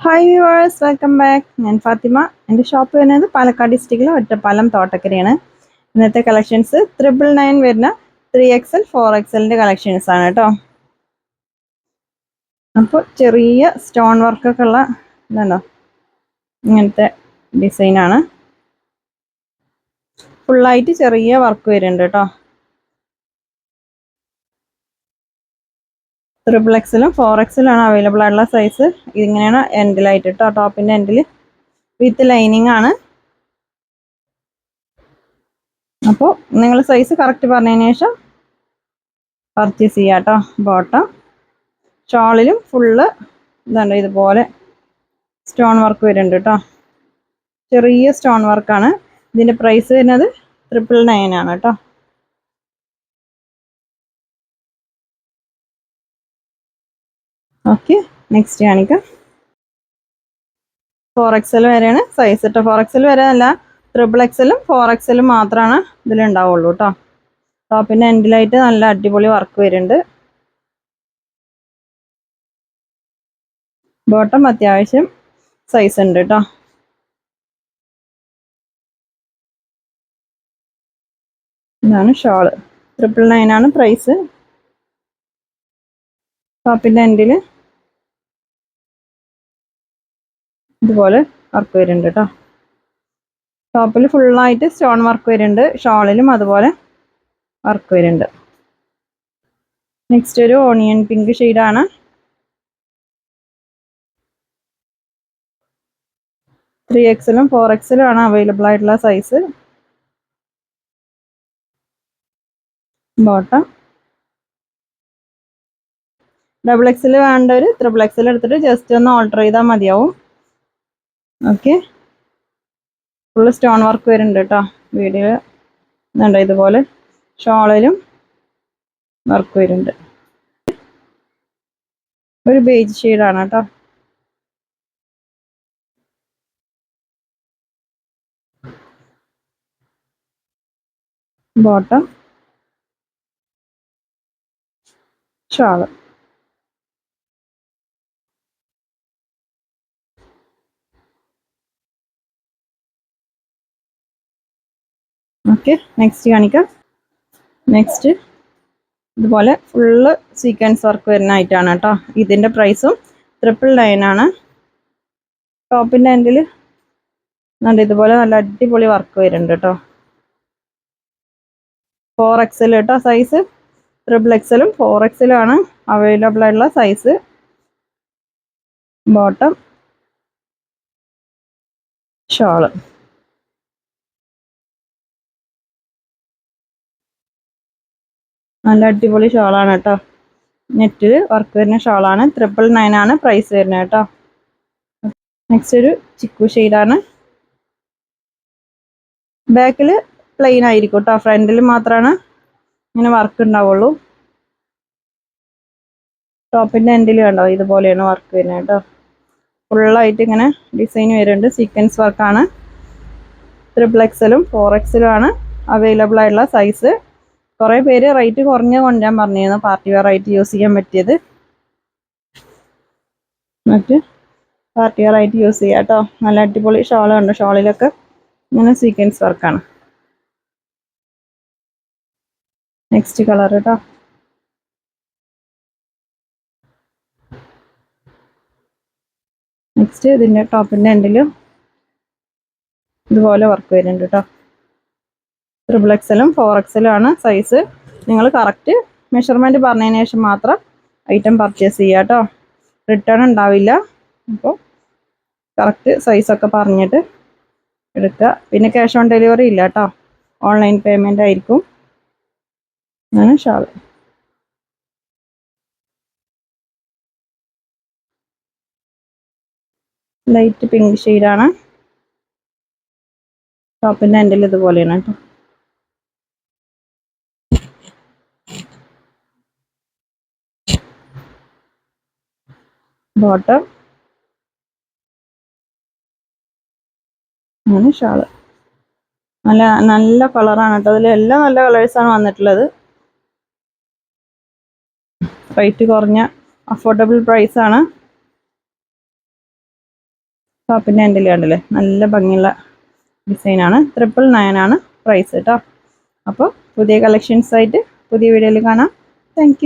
Hi viewers welcome back ഞാൻ ഫാത്തിമ. എന്റെ shop വരുന്നത് പാലക്കാട് ഡിസ്ട്രിക്റ്റിലെ ഒറ്റപ്പാലം തോട്ടക്കരയാണ്. ഇന്നത്തെ കളക്ഷൻസ് ത്രിപ്പിൾ നയൻ വരുന്ന ത്രീ എക്സൽ ഫോർ എക്സലിന്റെ കളക്ഷൻസ് ആണ് കേട്ടോ അപ്പോൾ ചെറിയ സ്റ്റോൺ വർക്കൊക്കെ ഉള്ള ഇതാണോ ഇങ്ങനത്തെ ഡിസൈനാണ് ഫുള്ളായിട്ട് ചെറിയ വർക്ക് വരുന്നുണ്ട് കേട്ടോ ട്രിപ്പിൾ എക്സിലും ഫോർ ആണ് അവൈലബിൾ ആയിട്ടുള്ള സൈസ് ഇതിങ്ങനെയാണ് എൻഡിലായിട്ട് കേട്ടോ ടോപ്പിന്റെ എൻഡിൽ വിത്ത് ലൈനിങ് ആണ്. അപ്പോൾ നിങ്ങൾ സൈസ് കറക്റ്റ് പറഞ്ഞതിന് ശേഷം പർച്ചേസ് ചെയ്യാം കേട്ടോ ബോട്ടം ഷോളിലും ഫുള്ള് ഇതുണ്ട്. ഇതുപോലെ സ്റ്റോൺ വർക്ക് വരുന്നുണ്ട് കേട്ടോ ചെറിയ സ്റ്റോൺ വർക്കാണ് ഇതിന്റെ പ്രൈസ് വരുന്നത് ട്രിപ്പിൾ നയൻ ആണ് കേട്ടോ ഓക്കെ നെക്സ്റ്റ് കാണിക്കാം. ഫോർ എക്സൽ വരെയാണ്. സൈസ് കേട്ടോ ഫോർ എക്സൽ വരെ അല്ല ട്രിപ്പിൾ എക്സലും ഫോർ എക്സലും മാത്രമാണ് ഇതിലുണ്ടാവുള്ളൂ കേട്ടോ ടോപ്പിന്റെ എൻഡിലായിട്ട് നല്ല അടിപൊളി വർക്ക് വരുന്നുണ്ട്. ബോട്ടം അത്യാവശ്യം സൈസ് ഉണ്ട് കേട്ടോ ഇതാണ് ഷോൾ ട്രിപ്പിൾ നയൻ ആണ് പ്രൈസ് ടോപ്പിന്റെ എൻഡിൽ ഇതുപോലെ വർക്ക് വരുന്നുണ്ട് കേട്ടോ. ടോപ്പിൽ ഫുള്ളായിട്ട് സ്റ്റോൺ വർക്ക് വരുന്നുണ്ട്. ഷോളിലും അതുപോലെ വർക്ക് വരുന്നുണ്ട്. നെക്സ്റ്റ് ഒരു ഓണിയൻ പിങ്ക് ഷെയ്ഡാണ് ത്രീ എക്സലും ഫോർ എക്സലും ആണ് അവൈലബിൾ ആയിട്ടുള്ള സൈസ് ബോട്ടം ഡബിൾ എക്സിൽ ഒരു ത്രിബിൾ എക്സിൽ എടുത്തിട്ട് ജസ്റ്റ് ഒന്ന് ഓൾട്ടർ ചെയ്താൽ മതിയാവും. ഓക്കെ ഫുള്ള് സ്റ്റോൺ വർക്ക് വരുന്നുണ്ട് കേട്ടോ വീഡിയോ ഇതുണ്ട് ഇതുപോലെ. ഷോളിലും വർക്ക് വരുന്നുണ്ട്. ഒരു ബേജ് ഷെയ്ഡാണ് കേട്ടോ ബോട്ടം ഷോൾ. ഓക്കെ നെക്സ്റ്റ് കാണിക്കാം. നെക്സ്റ്റ് ഇതുപോലെ ഫുള്ള് സീക്വൻസ് വർക്ക് വരുന്ന ആയിട്ടാണ് കേട്ടോ ഇതിന്റെ പ്രൈസും ട്രിപ്പിൾ നയൻ ആണ്. ടോപ്പിന്റെ എൻഡിൽ നല്ല ഇതുപോലെ നല്ല അടിപൊളി വർക്ക് വരുന്നുണ്ട് കേട്ടോ. ഫോർ എക്സൽ കേട്ടോ സൈസ് ട്രിപ്പിൾ എക്സലും ഫോർ ആണ് അവൈലബിൾ ആയിട്ടുള്ള സൈസ് ബോട്ടം ഷോൾ നല്ല അടിപൊളി ഷോളാണ് കേട്ടോ. നെറ്റ് വർക്ക് വരുന്ന ഷോളാണ്. ട്രിപ്പിൾ നയൻ ആണ് പ്രൈസ് വരുന്നത് കേട്ടോ. നെക്സ്റ്റ് ഒരു ചിക്കു ഷെയ്ഡാണ് ബാക്കിൽ പ്ലെയിൻ ആയിരിക്കും കേട്ടോ. ഫ്രണ്ടിൽ മാത്രമാണ് ഇങ്ങനെ വർക്ക് ഉണ്ടാവുള്ളൂ ടോപ്പിന്റെ എൻഡിൽ കണ്ടോ? ഇതുപോലെയാണ് വർക്ക് വരുന്നത് കേട്ടോ. ഫുള്ളായിട്ട് ഇങ്ങനെ ഡിസൈൻ വരുന്നുണ്ട്. സീക്വൻസ് വർക്കാണ് ത്രിപ്പിൾ എക്സലും ഫോർ എക്സലും ആണ്. അവൈലബിൾ ആയിട്ടുള്ള സൈസ് കുറേ പേര് റേറ്റ് കുറഞ്ഞ കൊണ്ടുവരാൻ പറഞ്ഞിരുന്നു. പാർട്ടി വെയർ ആയിട്ട് യൂസ് ചെയ്യാൻ പറ്റിയത്. മറ്റ് പാർട്ടി വെയർ ആയിട്ട് യൂസ് ചെയ്യാം കേട്ടോ. നല്ല അടിപൊളി ഷോളുണ്ട് ഷോളിലൊക്കെ ഇങ്ങനെ സീക്വൻസ് വർക്കാണ് നെക്സ്റ്റ് കളർ കേട്ടോ. നെക്സ്റ്റ് ഇതിന്റെ ടോപ്പിന്റെ എൻഡിലും ഇതുപോലെ വർക്ക് വരുന്നുണ്ട് കേട്ടോ. ട്രിപ്പിൾ എക്സലും ഫോർ എക്സലും ആണ് സൈസ് നിങ്ങൾ കറക്റ്റ് മെഷർമെന്റ് പറഞ്ഞതിന് ശേഷം മാത്രം ഐറ്റം പർച്ചേസ് ചെയ്യുക കേട്ടോ. റിട്ടേൺ ഉണ്ടാവില്ല. അപ്പോൾ കറക്റ്റ് സൈസൊക്കെ പറഞ്ഞിട്ട് എടുക്കുക. പിന്നെ ക്യാഷ് ഓൺ ഡെലിവറി ഇല്ല കേട്ടോ. ഓൺലൈൻ പേയ്മെന്റ് ആയിരിക്കും. ഞാൻ ഷാൾ ലൈറ്റ് പിങ്ക് ഷെയ്ഡാണ് ടോപ്പിന്റെ എൻഡിൽ ഇതുപോലെയാണ് കേട്ടോ. ബോട്ടം അങ്ങനെ ഷാൾ നല്ല നല്ല കളറാണ് കേട്ടോ. അതിൽ എല്ലാം നല്ല കളേഴ്സാണ് വന്നിട്ടുള്ളത്. റേറ്റ് കുറഞ്ഞ അഫോർഡബിൾ പ്രൈസ് ആണ്. ടോപ്പിന്റെ എന്റെ കണ്ടില്ലേ? നല്ല ഭംഗിയുള്ള ഡിസൈനാണ് ട്രിപ്പിൾ നയൻ ആണ് പ്രൈസ് കേട്ടോ അപ്പോൾ പുതിയ കളക്ഷൻസ് ആയിട്ട് പുതിയ വീഡിയോയിൽ കാണാം. താങ്ക്